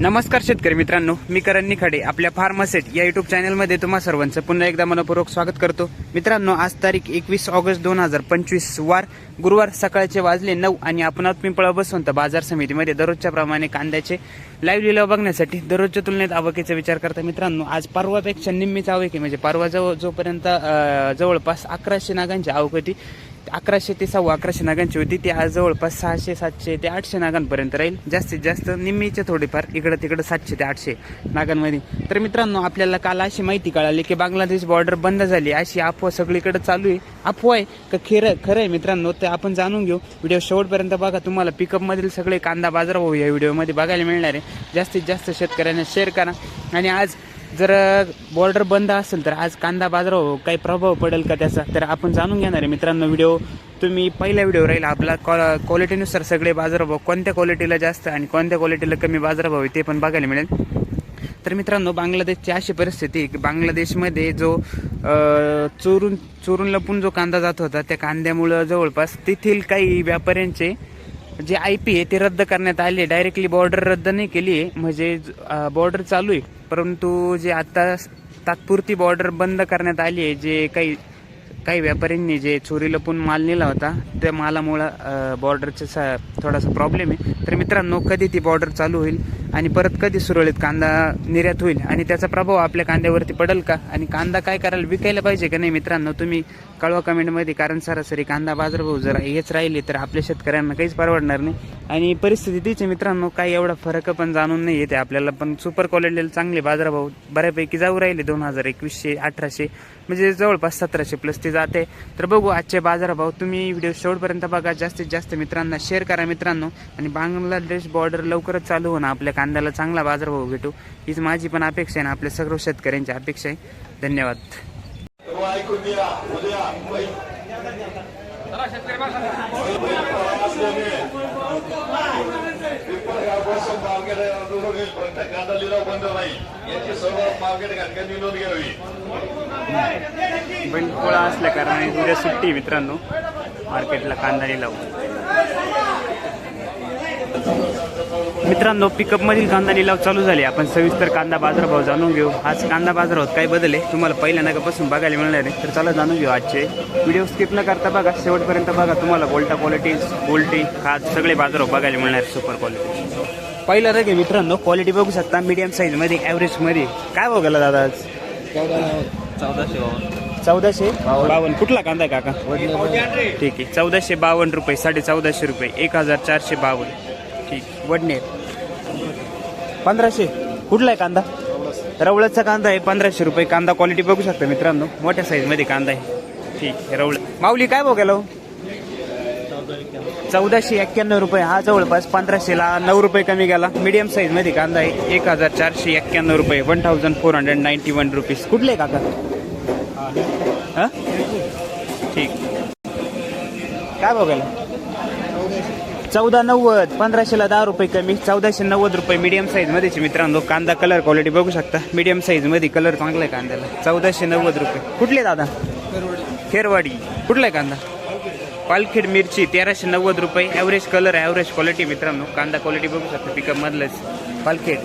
नमस्कार शेतकरी मित्रांनो मी करण निखाडे आपल्या फार्मासेट या युट्यूब चॅनलमध्ये तुम्हा सर्वांचं पुन्हा एकदा मनपूर्वक स्वागत करतो. मित्रांनो आज तारीख एकवीस ऑगस्ट दोन हजार पंचवीस वार गुरुवार सकाळचे वाजले नऊ आणि आपण आहोत पिंपळा बसवंत बाजार समितीमध्ये. दररोजच्या प्रमाणे कांद्याचे लाईव्ह लिलाव बघण्यासाठी दररोजच्या तुलनेत आवकेचा विचार करता मित्रांनो आज परवापेक्षा निम्मीच आवक आहे. म्हणजे परवा जवळ जोपर्यंत जवळपास अकराशे नागांची आवक होती अकराशे ते सव्वा अकराशे नागांची होती. ती आज जवळपास सहाशे सातशे ते आठशे नागांपर्यंत राहील. जास्तीत जास्त निम्मीचे थोडेफार इकडं तिकडं सातशे ते आठशे नागांमध्ये. तर मित्रांनो आपल्याला काल अशी माहिती कळाली की बांगलादेश बॉर्डर बंद झाली. अशी अफवा सगळीकडे चालू आहे. अफवा आहे का खरं खरं आहे मित्रांनो ते आपण जाणून घेऊ. व्हिडिओ शेवटपर्यंत बघा. तुम्हाला पिकअपमधील सगळे कांदा बाजार भाऊ या व्हिडिओमध्ये बघायला मिळणार आहे. जास्तीत जास्त शेतकऱ्यांना शेअर करा. आणि आज जर बॉर्डर बंद असेल तर आज कांदा बाजारावर काही प्रभाव पडेल का त्याचा? तर आपण जाणून घेणार आहे मित्रांनो व्हिडिओ तुम्ही पहिला व्हिडिओ राहील आपला क्वालिटीनुसार सगळे बाजारभाव कोणत्या क्वालिटीला जास्त आणि कोणत्या क्वालिटीला कमी बाजारभाव आहे ते पण बघायला मिळेल. तर मित्रांनो बांगलादेशची अशी परिस्थिती की बांगलादेशमध्ये जो चोरून चोरून लपून जो कांदा जात होता त्या कांद्यामुळं जवळपास तेथील काही व्यापाऱ्यांचे जे आय पी आहे ते रद्द करण्यात आले. डायरेक्टली बॉर्डर रद्द नाही केली आहे. म्हणजे बॉर्डर चालू आहे. परंतु जे आता तात्पुरती बॉर्डर बंद करण्यात आली आहे जे काही काही व्यापाऱ्यांनी जे चोरी लपून माल नेला होता त्या मालामुळं बॉर्डरचा सा थोडासा प्रॉब्लेम आहे. तर मित्रांनो कधी ती बॉर्डर चालू होईल? आणि परत कधी सुरळीत कांदा निर्यात होईल? आणि त्याचा प्रभाव आपल्या कांद्यावरती पडेल का? आणि कांदा काय करायला विकायला पाहिजे का नाही मित्रांनो? तुम्ही कळवा कमेंटमध्ये कारण सरासरी कांदा बाजारभाव जर हेच राहिले तर आपल्या शेतकऱ्यांना काहीच परवडणार नाही. आणि परिस्थिती तीच मित्रांनो काही एवढा फरक पण जाणून नाही येते आपल्याला पण सुपर क्वालिटीला चांगले बाजारभाव बऱ्यापैकी जाऊ राहिले दोन हजार एकवीसशे अठराशे म्हणजे जवळपास सतराशे प्लस ते जाते. तर बघू आजचे बाजारभाव तुम्ही व्हिडिओ शेवटपर्यंत बघा. जास्तीत जास्त मित्रांना शेअर करा मित्रांनो. आणि बांगलादेश बॉर्डर लवकरच चालू होणं आपल्या कांद्याला चांगला बाजारभाव भेटू हीच माझी पण अपेक्षा आहे ना आपल्या सर्व शेतकऱ्यांची अपेक्षा आहे. धन्यवाद. बंद बैलपोळा असल्या कारणाने उद्या सुट्टी मित्रांनो. मार्केटला कांदा लिलाव मित्रांनो पिकअप मधील कांदा लिलाव चालू झाले. आपण सविस्तर कांदा बाजारभाव जाणून घेऊ. आज कांदा बाजारात काय बदल आहे? तुम्हाला पहिल्या नगापासून बघायला मिळणार आहे. तर चला जाणून घेऊ आजचे व्हिडिओ स्किप न करता बघा. शेवटपर्यंत बघा तुम्हाला गोल्टा क्वालिटी गोल्टी खात सगळे बाजारभाव बघायला मिळणार सुपर क्वालिटी पहिला रग आहे मित्रांनो क्वालिटी बघू शकता. मीडियम साईजमध्ये मध्ये. काय बघायला दादा आज? चौदाशे. चौदाशे बावन्न. कुठला कांदा आहे काका? ठीक आहे. चौदाशे बावन्न रुपये साडे चौदाशे रुपये. एक हजार चारशे बावन्न. वडणे. पंधराशे. कुठला आहे कांदा? रवळचा कांदा आहे पंधराशे रुपये. कांदा क्वालिटी बघू शकता मित्रांनो. मोठ्या साईजमध्ये कांदा आहे. ठीक आहे रवळ. माऊली काय बघायला हो? चौदाशे एक्क्याण्णव रुपये. हा जवळपास पंधराशेला नऊ रुपये कमी गेला. मीडियम साईजमध्ये कांदा आहे. एक हजार चारशे एक्क्याण्णव रुपये. One thousand four hundred ninety one rupees कुठले आहे काका? हां? ठीक. काय बघायला चौदा नव्वद पंधराशेला दहा रुपये कमी चौदाशे नव्वद रुपये मीडियम साईजमध्येच मित्रांनो. कांदा कलर क्वालिटी बघू शकता. मीडियम साईजमध्ये कलर चांगला आहे कांद्याला. चौदाशे नव्वद रुपये. कुठले दादा? खेरवाडी. कुठला आहे कांदा? पालखेड मिरची तेराशे नव्वद रुपये. ॲव्हरेज कलर ॲव्हरेज क्वालिटी मित्रांनो. कांदा क्वालिटी बघू शकता. पिकअप मधलंच. पालखेड.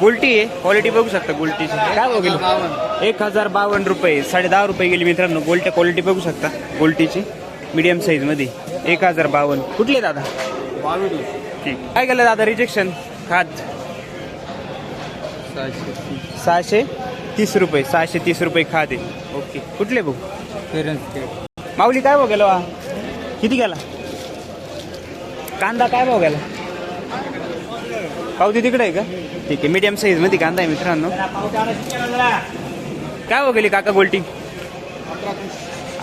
गुलटी आहे. क्वालिटी बघू शकता गुलटीची. काय बघेल एक हजार बावन्न रुपये. साडे दहा रुपये गेली मित्रांनो. गोलट्या क्वालिटी बघू शकता. गोलटीची. मीडियम साईजमध्ये एक हजार बावन्न. कुठले दादा? ठीक. काय केलं दादा रिजेक्शन खात. सहाशे तीस रुपये. सहाशे तीस रुपये खात. ओके. कुठले भाऊ? माऊली काय भाऊ गेलो वा? किती गेला? कांदा काय भाऊ गेला? पावती तिकडे आहे का? ठीक आहे. मीडियम साईजमध्ये कांदा आहे मित्रांनो. काय भाव गेली काका गोल्टी?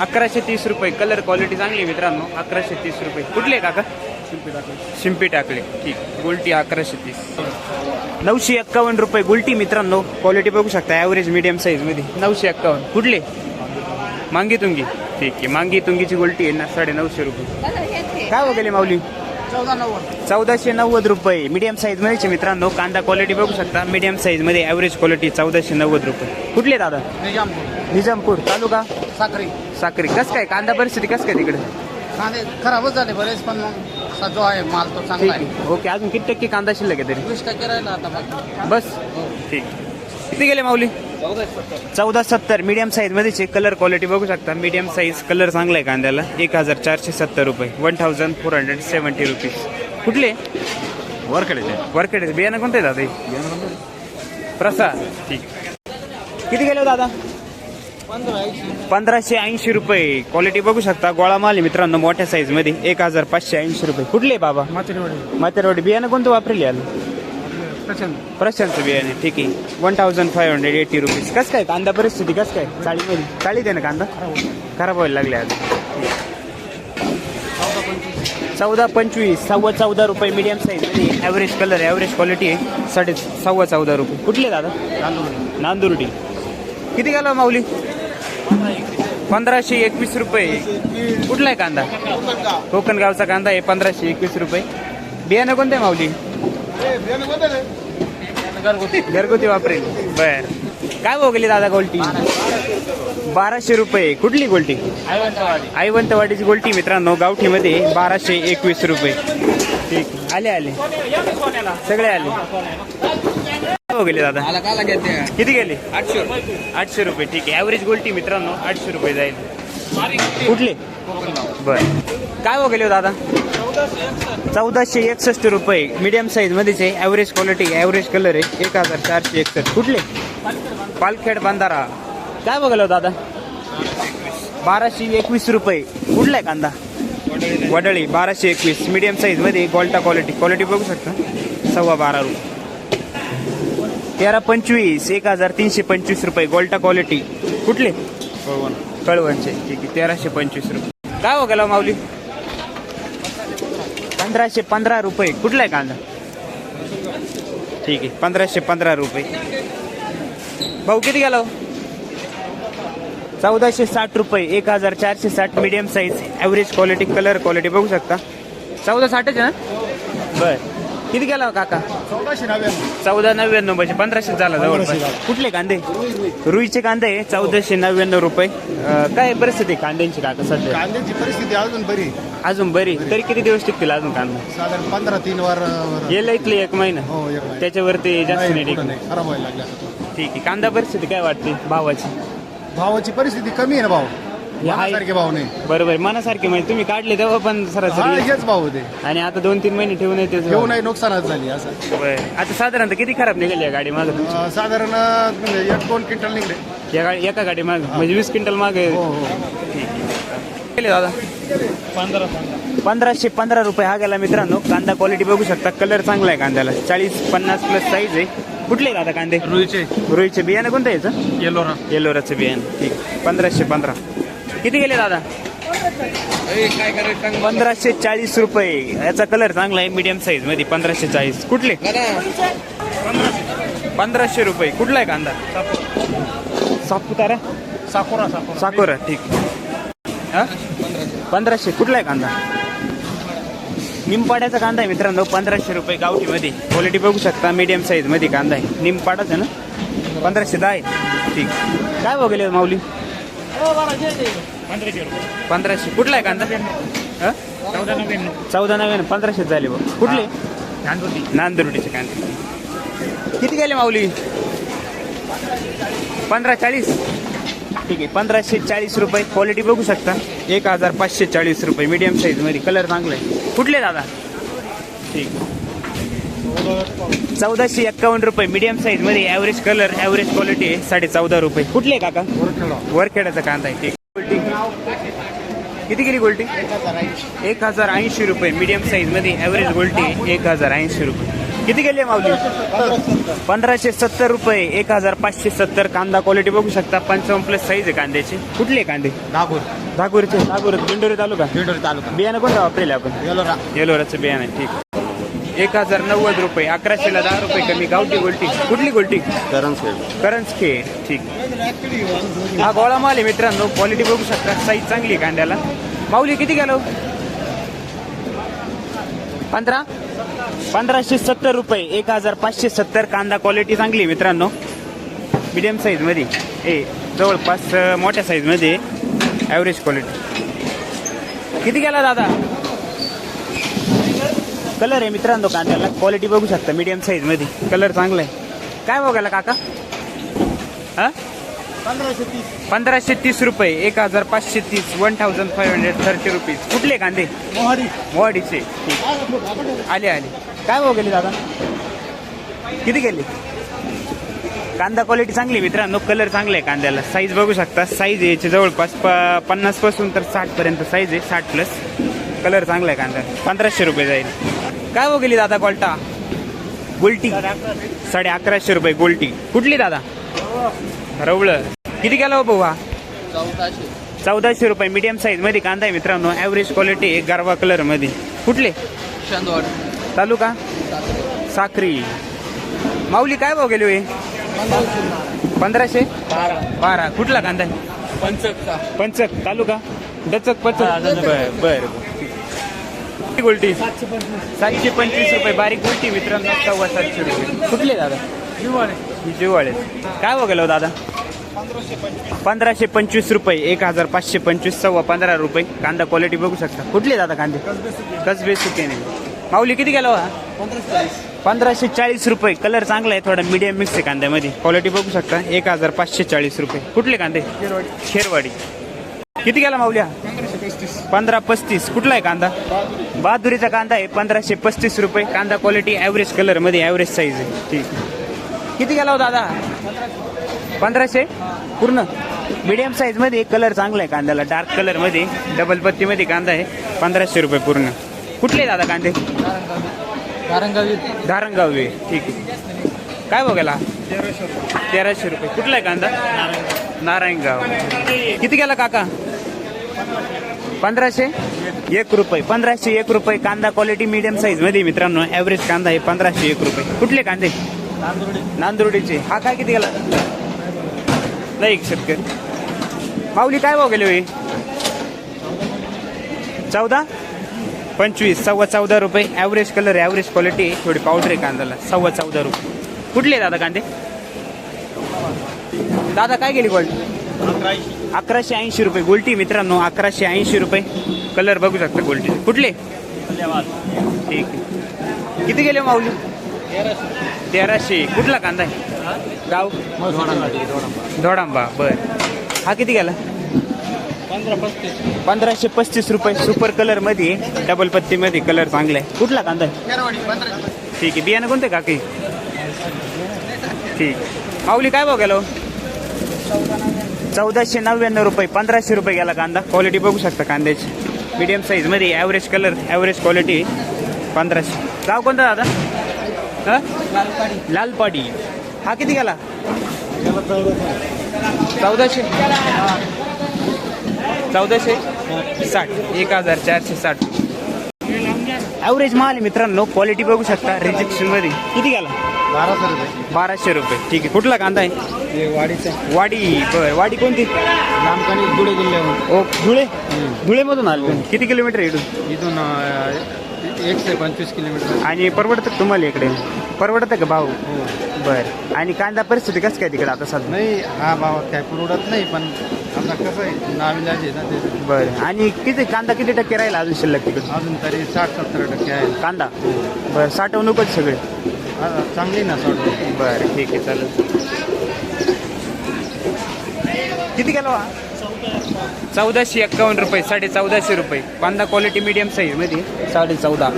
अकराशे तीस रुपये. कलर क्वालिटी चांगली आहे मित्रांनो. अकराशे तीस रुपये. कुठले काका? शिंपी टाकले. ठीक. गोल्टी अकराशे तीस. नऊशे एक्कावन्न रुपये गुलटी मित्रांनो. क्वालिटी बघू शकता ॲव्हरेज मीडियम साईजमध्ये. नऊशे एक्कावन्न. कुठले? मांगी तुंगी ठीक आहे. मांगी तुंगीची गोल्टी आहे ना साडे नऊशे रुपये. काय वगैरे माऊली? चौदाशे नव्वद रुपये. मीडियम साईज मध्येचे मित्रांनो. कांदा क्वालिटी बघू शकता. मीडियम साईजमध्ये ॲव्हरेज क्वालिटी चौदाशे नव्वद रुपये. कुठले दादा? निजामपूर. निजामपूर. तालुका साखरी. साक्री कस काय? कांदा परिस्थिती कस काय तिकडे? कांदे खराबच झाले बरेच पण मग असा जो आहे माल तो ठीक चांगला आहे. आहे ओके अजून किती टक्के कांदा शिल्लक आहे तरी? वीस टक्के राहिला आता बाकी बस. ठीक. किती गेले माऊली? चौदा सत्तर. मीडियम साईज मध्येचे कलर क्वालिटी बघू शकता. मीडियम साईज कलर चांगला आहे कांद्याला. एक हजार चारशे सत्तर रुपये. One thousand four hundred seventy rupees कुठले? वरकडेचे वरखेड. बियाणं कोणते दादा? हे? प्रसाद. ठीक. किती गेले हो दादा? पंधराशे ऐंशी रुपये. क्वालिटी बघू शकता. गोळा माल आहे मित्रांनो मोठ्या साईजमध्ये. एक हजार पाचशे ऐंशी रुपये. कुठले बाबा? मातेरवाडी बियाणं कोणतं वापरेल याला? प्रशांतचं बियाणे. ठीक आहे. One thousand five hundred eighty rupees कसं काय? कांदा परिस्थिती कसं काय? चाळीमध्ये चाळीत आहे ना कांदा? खराब व्हायला लागले आज चौदा पंचवीस. सव्वा चौदा रुपये मीडियम साईजमध्ये. ॲव्हरेज कलर ॲव्हरेज क्वालिटी आहे. साडे सव्वा चौदा रुपये. कुठले दादा? नांदुर्डी. किती गेला माऊली? पंधराशे एकवीस रुपये. कुठला आहे कांदा? कोकण गावचा कांदा आहे पंधराशे एकवीस रुपये. बियाणं कोणतं आहे माऊली? घरगुती वापरेल. बर. काय बोगली दादा गोल्टी बाराशे रुपये. कुठली गोल्टी आईवंतवाडीची गोल्टी मित्रांनो गावठीमध्ये बाराशे एकवीस रुपये. ठीक. आले आले. सगळे आले. भाव गेले दादा मला काला घेते किती गेले आठशे आठशे रुपये ठीक आहे ॲव्हरेज गोल्टी मित्रांनो आठशे रुपये जाईल कुठले बर काय भाव गेले हो दादा चौदाशे एकसष्ट रुपये मीडियम साईज मध्येच आहे ॲव्हरेज क्वालिटी ॲव्हरेज कलर आहे एक हजार चारशे एकसष्ट कुठले पालखेड बांधारा काय बघायला हो दादा बाराशे एकवीस रुपये कुठला आहे कांदा वडळी बाराशे एकवीस मीडियम साईजमध्ये गोल्टा क्वालिटी क्वालिटी बघू शकता सव्वा बारा रुपये तेरा पंचवीस एक हजार तीनशे पंचवीस रुपये. गोल्टा क्वालिटी कुठले? कळवणचे. ठीक आहे तेराशे पंचवीस रुपये. काय हो गेला माऊली? पंधराशे पंधरा रुपये. कुठला आहे कांदा? ठीक आहे पंधराशे पंधरा रुपये. भाऊ किती गेला हो? चौदाशे साठ रुपये. एक हजार चारशे साठ medium size average quality colour quality बघू शकता. चौदा साठच आहे ना? बरं. किती गेला हो काका? चौदा नव्याण्णव म्हणजे पंधराशे झाला जवळपास. कुठले कांदे? रुईचे कांदे चौदाशे नव्याण्णव रुपये. अं, काय परिस्थिती आहे कांद्यांची काका सध्या? कांद्याची परिस्थिती अजून बरी अजून बरी तरी किती दिवस टिकतील अजून कांदा? साधारण पंधरा तीन वार वर- गेलं इथले एक महिना. हो एक. त्याच्यावरती जास्त नाही नाही, टिकणार. पुढं नाही. खराब व्हायला लागले आता. ठीक आहे. कांदा परिस्थिती काय वाटते भावाची? भावाची परिस्थिती कमी आहे ना भाव हे आहे. सारखे भाव नाही. बरोबर मनासारखे म्हणजे तुम्ही काढले तेव्हा पण हा सरासरी हेच भाव होते. आणि आता दोन तीन महिने ठेवून येते नाही नुकसानच झाली असं. आता साधारणतः किती खराब निघाली या गाडी माग? अं, साधारण अं, एक दोन क्विंटल निघले. या गाडी एका गाडी माग? म्हणजे वीस क्विंटल माग? हो हो. केले दादा? पंधराशे पंधरा रुपये हा गेला मित्रांनो. कांदा क्वालिटी बघू शकता. कलर चांगला आहे कांद्याला. चाळीस पन्नास प्लस साईज आहे. कुठले दादा कांदे? रुईचे रुईचे बियाणं कोणतं याचं? येलोरा येलोराचं बियाणं. ठीक. पंधराशे पंधरा. किती गेले दादा? पंधराशे चाळीस रुपये. याचा कलर चांगला आहे मीडियम साईजमध्ये पंधराशे चाळीस. कुठले? पंधराशे रुपये. कुठला आहे कांदा? सापुतारा? साकोरा साकोरा साकोरा ठीक पंधराशे. कुठला आहे कांदा? निमपाड्याचा कांदा आहे मित्रांनो पंधराशे रुपये गावठीमध्ये. क्वालिटी बघू शकता मीडियम साईजमध्ये कांदा आहे. निमपाडाच आहे ना? पंधराशे दहा आहे. ठीक. काय बघले माऊली? पंधराशे. कुठला आहे कांदा? हा? चौदा नव्याण्णव. पंधराशे झाले बघ. कुठले? नांदुर्डीचे कांदे. किती गेले माऊली? पंधरा चाळीस. ठीक आहे पंधराशे चाळीस रुपये. क्वालिटी बघू शकता. एक हजार पाचशे चाळीस रुपये. मीडियम साईजमध्ये. कलर चांगला आहे. कुठले दादा? ठीक. चौदाशे एक्कावन्न रुपये. मीडियम साईजमध्ये ॲव्हरेज कलर ॲव्हरेज क्वालिटी आहे साडे चौदा रुपये. कुठले काका? वरखेडाचा कांदा आहे. गोल्टी किती गेली गोल्टी एक हजार ऐंशी रुपये. मीडियम साईजमध्ये ॲव्हरेज गोल्टी एक हजार ऐंशी रुपये. किती गेले माऊली? पंधराशे सत्तर रुपये. एक हजार पाचशे सत्तर. कांदा क्वालिटी बघू शकता. पंचावन्न प्लस साईज आहे कांद्याची. कुठले कांदे? नागपूर धागूरचे धागूर दिंडोरी तालुका? दिंडोरी तालुका. बियाणं कोणतं वापरेल आपण? येलोरा. येलोराचं बियाणं आहे, ठीक. एक हजार नव्वद रुपये अकराशेला दहा रुपये कमी. गावठी गोल्टी. कुठली गोल्टी? करंज खेळ. ठीक. हा गोळा माल आहे मित्रांनो. क्वालिटी बघू शकता. साईज चांगली आहे कांद्याला माऊली किती गेलो? पंधरा? पंधराशे सत्तर रुपये. एक हजार पाचशे सत्तर. कांदा क्वालिटी चांगली आहे मित्रांनो. मिडियम साईजमध्ये. ए जवळपास मोठ्या साईजमध्ये. ॲव्हरेज क्वालिटी किती गेला दादा? कलर आहे मित्रांनो कांद्याला. क्वालिटी बघू शकता मीडियम साईजमध्ये. कलर चांगला आहे. काय बघायला काका? हा? पंधराशे तीस रुपये. एक हजार पाचशे तीस. One thousand five hundred thirty rupees कुठले कांदे? मोहाडीचे. ठीक आले आले. काय भाव गेले दादा? किती गेले? कांदा क्वालिटी चांगली मित्रांनो. कलर चांगला आहे कांद्याला. साईज बघू शकता. साईज आहे याची जवळपास. प पन्नासपासून तर साठ पर्यंत साईज आहे. साठ प्लस कलर चांगला आहे कांदा. पंधराशे रुपये जाईल. काय गेली दादा क्वालटा गोल्टी. साडे अकराशे रुपये गोल्टी. कुठली दादा? रवळं. किती गेला हो भाऊ हा चौदाशे रुपये. मीडियम साईजमध्ये कांदा आहे मित्रांनो. ॲव्हरेज क्वालिटी आहे गारवा कलरमध्ये. कुठले? तालुका? साक्री. माऊली काय भाव गेली होय? पंधराशे? बारा. कुठला कांदा आहे? पंचकचा. पंचक. तालुका? डचक पचक. बर बर. गोल्टी. सातशे पंचवीस रुपये. बारीक गोल्टी मित्रांनो सव्वा सातशे रुपये. कुठले दादा? जिवाळे काय भाव गेलो दादा? पंधराशे पंचवीस रुपये. एक हजार पाचशे पंचवीस सव्वा पंधरा रुपये. कांदा क्वालिटी बघू शकता. कुठले दादा कांदे? कसबे सुके नाही माऊली किती गेलो हा पंधराशे चाळीस रुपये. कलर चांगला आहे थोडा मीडियम मिक्स आहे कांद्यामध्ये. क्वालिटी बघू शकता. एक हजार पाचशे चाळीस रुपये. कुठले कांदे? शेरवाडी. किती गेला माऊल्या पंधरा पस्तीस. कुठला आहे कांदा? बहादुरीचा कांदा आहे पंधराशे पस्तीस रुपये. कांदा क्वालिटी ॲव्हरेज कलरमध्ये ॲव्हरेज साईज आहे. ठीक किती गेला हो दादा? पंधराशे? पूर्ण. मीडियम साईजमध्ये कलर चांगला आहे कांद्याला. डार्क कलरमध्ये डबल पत्ती मध्ये कांदा आहे. पंधराशे रुपये पूर्ण. कुठले दादा कांदे? धारणगाव वे ठीक आहे. काय बघायला? तेराशे रुपये. कुठला आहे कांदा? नारायणगाव. किती गेला काका? पंधराशे? एक रुपये. पंधराशे एक रुपये. कांदा क्वालिटी मीडियम साईजमध्ये मित्रांनो. ॲव्हरेज कांदा आहे पंधराशे एक रुपये. कुठले कांदे? नांदुर्डीचे. हा काय किती गेला? नाही एक शेतकरी माऊली काय भाव गेले होई चौदा? पंचवीस. सव्वा चौदा रुपये. ॲव्हरेज कलर ॲव्हरेज क्वालिटी थोडी पावडर आहे कांद्याला. सव्वा चौदा रुपये. कुठले दादा कांदे? दादा काय गेली क्वालिटी अकराशे ऐंशी रुपये. गोल्टी मित्रांनो अकराशे ऐंशी रुपये. कलर बघू शकता गोल्टी. कुठले? ठीक आहे. किती गेले माऊली? तेराशे. कुठला कांदा आहे? गाव धोडांबा. बर. हा किती गेला? पंधराशे पस्तीस रुपये. सुपर कलरमध्ये डबल पत्ती मध्ये कलर चांगला आहे. कुठला कांदा आहे? ठीक आहे. बियाणं कोणते काकी? ठीक. माऊली काय भाव गेलो हो? चौदाशे नव्याण्णव रुपये पंधराशे रुपये गेला कांदा. क्वालिटी बघू शकता कांद्याची. मिडियम साईजमध्ये ॲव्हरेज कलर ॲव्हरेज क्वालिटी पंधराशे. गाव कोणता दादा? हा? लालपाडी. हा किती गेला? चौदाशे. चौदाशे साठ. एक हजार चारशे साठ. ॲव्हरेज माल मित्रांनो. क्वालिटी बघू शकता. रिजेक्शनमध्ये. किती गेला? बाराशे रुपये. बाराशे रुपये. ठीक आहे. कुठला कांदा आहे? हे वाडीचं वाडी. बर. वाडी कोणती? लांबकानी धुळे जिल्ह्याहून. ओ धुळे? धुळेमधून आले तुम्ही? किती किलोमीटर आहे इथून? इथून अं, एकशे पंचवीस किलोमीटर. आणि परवडतं का तुम्हाला इकडे? परवडतं का भाऊ? हो. बर. आणि कांदा परिस्थिती कसं काय तिकडे आता सध्या? नाही हा भाव काय परवडत नाही पण आता कसं आहे नाविलाज आहे ना ते. बरं. आणि किती कांदा किती टक्के राहील अजून शिल्लक तिकडे अजून तरी साठ सत्तर टक्के आहे. कांदा? बरं. साठवणूकच सगळे. हा, चांगली ना सोड बरं ठीक आहे चालेल. किती गेलो हा? चौदाशे एक्कावन्न रुपये साडे चौदाशे रुपये. कांदा क्वालिटी मिडियम साईजमध्ये साडे चौदा.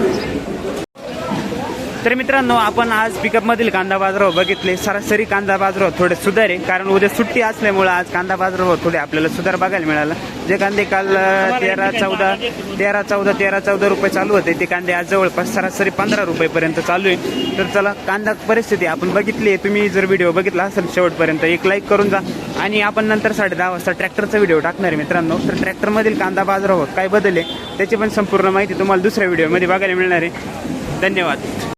तर मित्रांनो आपण आज पिकअपमधील कांदा बाजारावर बघितले. सरासरी कांदा बाजारावर थोडे सुधार कारण उद्या सुट्टी असल्यामुळे आज कांदा बाजारावर थोडे आपल्याला सुधार बघायला मिळाला. जे कांदे काल तेरा चौदा तेरा चौदा तेरा चौदा रुपये चालू होते. ते कांदे आज जवळपास सरासरी पंधरा रुपयेपर्यंत चालू आहे तर चला कांदा परिस्थिती आपण बघितली आहे. तुम्ही जर व्हिडिओ बघितला असेल शेवटपर्यंत एक लाईक करून जा. आणि आपण नंतर साडे दहा वाजता ट्रॅक्टरचा व्हिडिओ टाकणार आहे मित्रांनो. तर ट्रॅक्टरमधील कांदा बाजारावर काय बदल आहे त्याची पण संपूर्ण माहिती तुम्हाला दुसऱ्या व्हिडिओमध्ये बघायला मिळणार आहे. धन्यवाद.